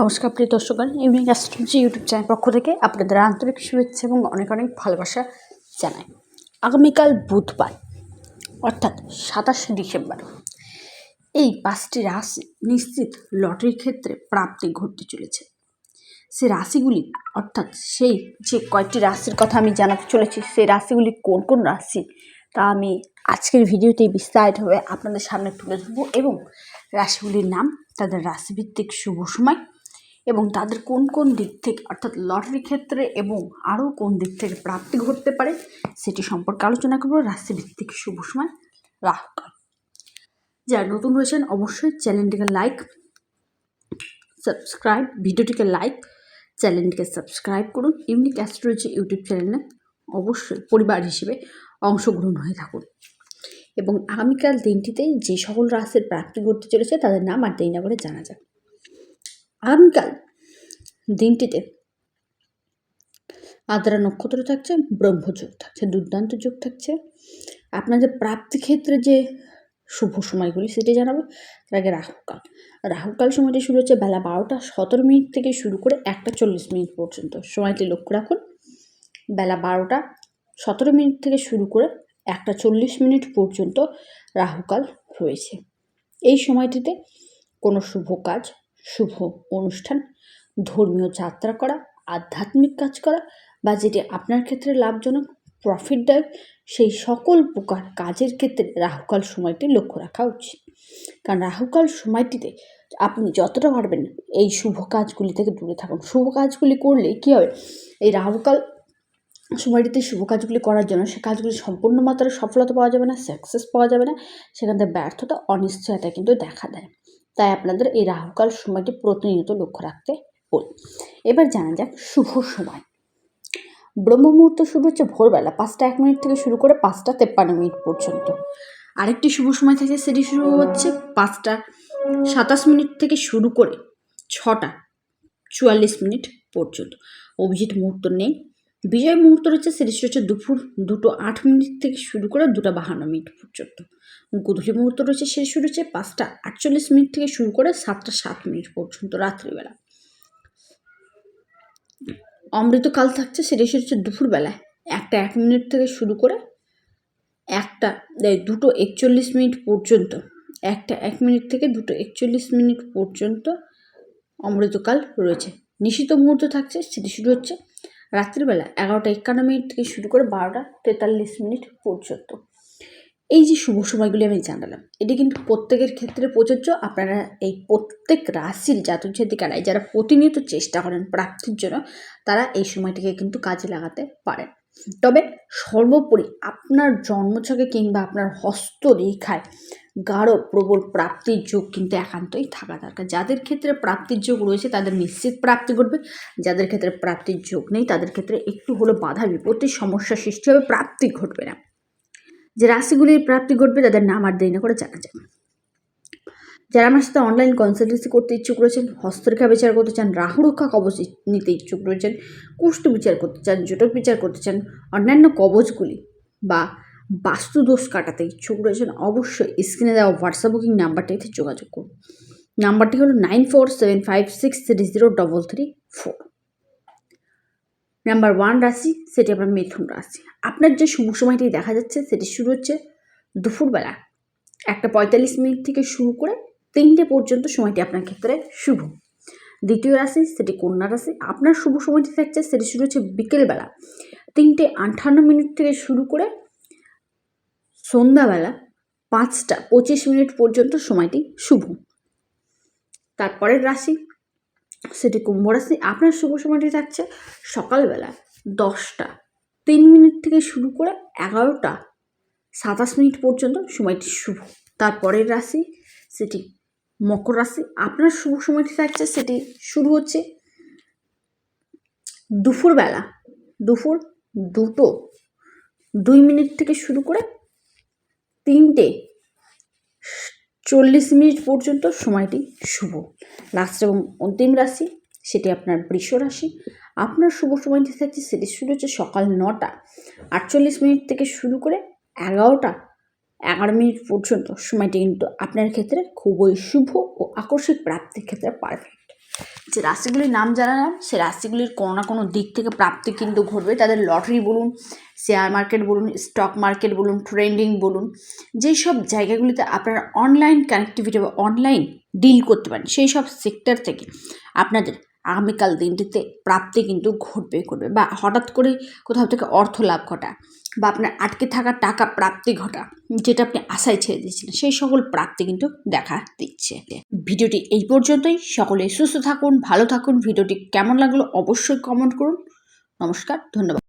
নমস্কার প্রিয় দর্শকগণ ইউনিক অ্যাস্ট্রোলজি ইউটিউব চ্যানেল পক্ষ থেকে আপনাদের আন্তরিক শুভেচ্ছা এবং অনেক অনেক ভালোবাসা জানাই। আগামীকাল বুধবার, অর্থাৎ সাতাশে ডিসেম্বর। এই পাঁচটি রাশি নিশ্চিত লটারির ক্ষেত্রে প্রাপ্তি ঘটতে চলেছে। সে রাশিগুলি, অর্থাৎ সেই যে কয়েকটি রাশির কথা আমি জানাতে চলেছি, সেই রাশিগুলি কোন কোন রাশি, তা আমি আজকের ভিডিওতেই বিস্তারিতভাবে আপনাদের সামনে তুলে ধরবো এবং রাশিগুলির নাম, তাদের রাশিভিত্তিক শুভ সময় এবং তাদের কোন কোন দিক থেকে, অর্থাৎ লটারির ক্ষেত্রে এবং আরও কোন দিক থেকে প্রাপ্তি ঘটতে পারে, সেটি সম্পর্কে আলোচনা করব রাশিভিত্তিক শুভ সময় রাহুকাল যারা নতুন রয়েছেন, অবশ্যই চ্যানেলটিকে লাইক, সাবস্ক্রাইব, ভিডিওটিকে লাইক, চ্যানেলটিকে সাবস্ক্রাইব করুন, ইউনিক অ্যাস্ট্রোলজি ইউটিউব চ্যানেলে অবশ্যই পরিবার হিসেবে অংশগ্রহণ হয়ে থাকুন। এবং আগামীকাল দিনটিতে যে সকল রাশির প্রাপ্তি ঘটতে চলেছে, তাদের নাম আর দেরি না করে জানা যাক। আগামীকাল দিনটিতে আদ্রা নক্ষত্র থাকছে ব্রহ্মযোগ থাকছে, দুর্দান্ত যোগ থাকছে। আপনাদের প্রাপ্তি ক্ষেত্রে যে শুভ সময়গুলি সেটি জানাব। তার আগে রাহুকাল। রাহুকাল সময়টি শুরু হচ্ছে বেলা বারোটা সতেরো মিনিট থেকে শুরু করে একটা চল্লিশ মিনিট পর্যন্ত। সময়টি লক্ষ্য রাখুন। বেলা বারোটা সতেরো মিনিট থেকে শুরু করে একটা চল্লিশ মিনিট পর্যন্ত রাহুকাল রয়েছে। এই সময়টিতে কোনো শুভ কাজ শুভ অনুষ্ঠান। ধর্মীয় যাত্রা করা, আধ্যাত্মিক কাজ করা বা যেটি আপনার ক্ষেত্রে লাভজনক প্রফিটদায়ক সেই সকল প্রকার কাজের ক্ষেত্রে রাহুকাল সময়টি লক্ষ্য রাখা উচিত। কারণ রাহুকাল সময়টিতে আপনি যতটা পারবেন এই শুভ কাজগুলি থেকে দূরে থাকুন। শুভ কাজগুলি করলে কী হবে? এই রাহুকাল সময়টিতে শুভ কাজগুলি করার জন্য সে কাজগুলি সম্পূর্ণ মাত্রায় সফলতা পাওয়া যাবে না সাকসেস পাওয়া যাবে না। সেখান থেকে ব্যর্থতা, অনিশ্চয়তা কিন্তু দেখা দেয়। তাই আপনাদের এই রাহুকাল সময়টি প্রতিনিয়ত লক্ষ্য রাখতে বলি। এবার জানা যাক শুভ সময়। ব্রহ্ম মুহূর্ত শুরু হচ্ছে ভোরবেলা পাঁচটা এক মিনিট থেকে শুরু করে পাঁচটা তেপ্পান্ন মিনিট পর্যন্ত। আরেকটি শুভ সময় থাকে, সেটি শুরু হচ্ছে পাঁচটা সাতাশ মিনিট থেকে শুরু করে ছটা চুয়াল্লিশ মিনিট পর্যন্ত। অভিজিৎ মুহূর্ত নেই বিজয় মুহূর্ত রয়েছে সেটি হচ্ছে দুপুর দুটো আট মিনিট থেকে শুরু করে দুটো বাহান্ন মিনিট পর্যন্ত। গোধূলি মুহূর্ত রয়েছে সেটি শুরু হচ্ছে পাঁচটা আটচল্লিশ মিনিট থেকে শুরু করে সাতটা সাত মিনিট পর্যন্ত রাত্রিবেলা। অমৃতকাল থাকছে সেটি হচ্ছে দুপুরবেলায় একটা এক মিনিট থেকে শুরু করে একটা দুটো একচল্লিশ মিনিট পর্যন্ত, একটা এক মিনিট থেকে দুটো একচল্লিশ মিনিট পর্যন্ত অমৃতকাল রয়েছে। নিশিত মুহূর্ত থাকছে সেটি শুরু হচ্ছে রাত্রিবেলা এগারোটা একান্ন মিনিট থেকে শুরু করে বারোটা তেতাল্লিশ মিনিট পর্যন্ত। এই যে শুভ সময়গুলি আমি জানালাম, এটি কিন্তু প্রত্যেকের ক্ষেত্রে প্রযোজ্য। আপনারা এই প্রত্যেক রাশির জাতক জাতিকারাই যারা প্রতিনিয়ত চেষ্টা করেন প্রাপ্তির জন্য, তারা এই সময়টিকে কিন্তু কাজে লাগাতে পারেন। তবে সর্বোপরি আপনার জন্মছকে কিংবা আপনার হস্তরেখায় গাঢ়, প্রবল প্রাপ্তির যোগ কিন্তু একান্তই থাকা দরকার। যাদের ক্ষেত্রে প্রাপ্তির যোগ রয়েছে, তাদের নিশ্চিত প্রাপ্তি ঘটবে। যাদের ক্ষেত্রে প্রাপ্তির যোগ নেই, তাদের ক্ষেত্রে একটু হলো বাধা বিপত্তির সমস্যা সৃষ্টি হবে, প্রাপ্তি ঘটবে না। যে রাশিগুলির প্রাপ্তি ঘটবে, তাদের নাম আর দেরি না করে জানা যাবে। যারা আমার সাথে অনলাইন কনসালটেন্সি করতে ইচ্ছুক রয়েছেন, হস্তরেখা বিচার করতে চান রাহুরক্ষা কবচ নিতে ইচ্ছুক রয়েছেন, কুষ্ঠ বিচার করতে চান, জটক বিচার করতে চান, অন্যান্য কবচগুলি বা বাস্তুদোষ কাটাতে ইচ্ছুক রয়েছেন, অবশ্যই স্ক্রিনে দেওয়া হোয়াটসঅ্যাপ বুকিং নাম্বারটিতে যোগাযোগ করুন। নাম্বারটি হলো nine four seven five six three zero double three four number one রাশি, সেটি আপনার মিথুন রাশি। আপনার যে শুভ সময়টি দেখা যাচ্ছে, সেটি শুরু হচ্ছে দুপুরবেলা একটা পঁয়তাল্লিশ মিনিট থেকে শুরু করে তিনটে পর্যন্ত সময়টি আপনার ক্ষেত্রে শুভ। দ্বিতীয় রাশি, সেটি কন্যা রাশি। আপনার শুভ সময়টি থাকছে, সেটি শুরু হচ্ছে বিকেলবেলা তিনটে আঠান্ন মিনিট থেকে শুরু করে সন্ধ্যাবেলা পাঁচটা পঁচিশ মিনিট পর্যন্ত সময়টি শুভ। তারপরের রাশি, সেটি কুম্ভ রাশি। আপনার শুভ সময়টি থাকছে সকালবেলা দশটা। তিন মিনিট থেকে শুরু করে এগারোটা, সাতাশ মিনিট পর্যন্ত সময়টি শুভ। তারপরের রাশি, সেটি মকর রাশি। আপনার শুভ সময়টি থাকছে, সেটি শুরু হচ্ছে দুপুরবেলা। দুপুর দুটো। দুই মিনিট থেকে শুরু করে তিনটে। চল্লিশ মিনিট পর্যন্ত সময়টি শুভ। লাস্ট এবং অন্তিম রাশি, সেটি আপনার বৃষ রাশি। আপনার শুভ সময়টি থাকছে, সেটি শুরু হচ্ছে সকাল নটা। আটচল্লিশ মিনিট থেকে শুরু করে এগারোটা, এগারো মিনিট পর্যন্ত সময়টি কিন্তু আপনার ক্ষেত্রে খুবই শুভ ও আকস্মিক প্রাপ্তির ক্ষেত্রে পারফেক্ট। যে রাশিগুলির নাম জানালাম, সে রাশিগুলির কোনো না কোনো দিক থেকে প্রাপ্তি কিন্তু ঘটবে। তাদের লটারি বলুন শেয়ার মার্কেট বলুন স্টক মার্কেট বলুন ট্রেন্ডিং বলুন, যেই সব জায়গাগুলিতে আপনারা অনলাইন কানেক্টিভিটি বা অনলাইন ডিল করতে পারেন, সেই সব সেক্টর থেকে আপনাদের আগামীকাল দিনটিতে প্রাপ্তি কিন্তু ঘটবে ঘটবে বা হঠাৎ করে কোথাও থেকে অর্থ লাভ ঘটা বা আপনার আটকে থাকা টাকা প্রাপ্তি ঘটা, যেটা আপনি আশায় ছেড়ে দিয়েছিলেন সেই সকল প্রাপ্তি কিন্তু দেখা দিচ্ছে। ভিডিওটি এই পর্যন্তই। সকলে সুস্থ থাকুন, ভালো থাকুন। ভিডিওটি কেমন লাগল অবশ্যই কমেন্ট করুন। নমস্কার, ধন্যবাদ।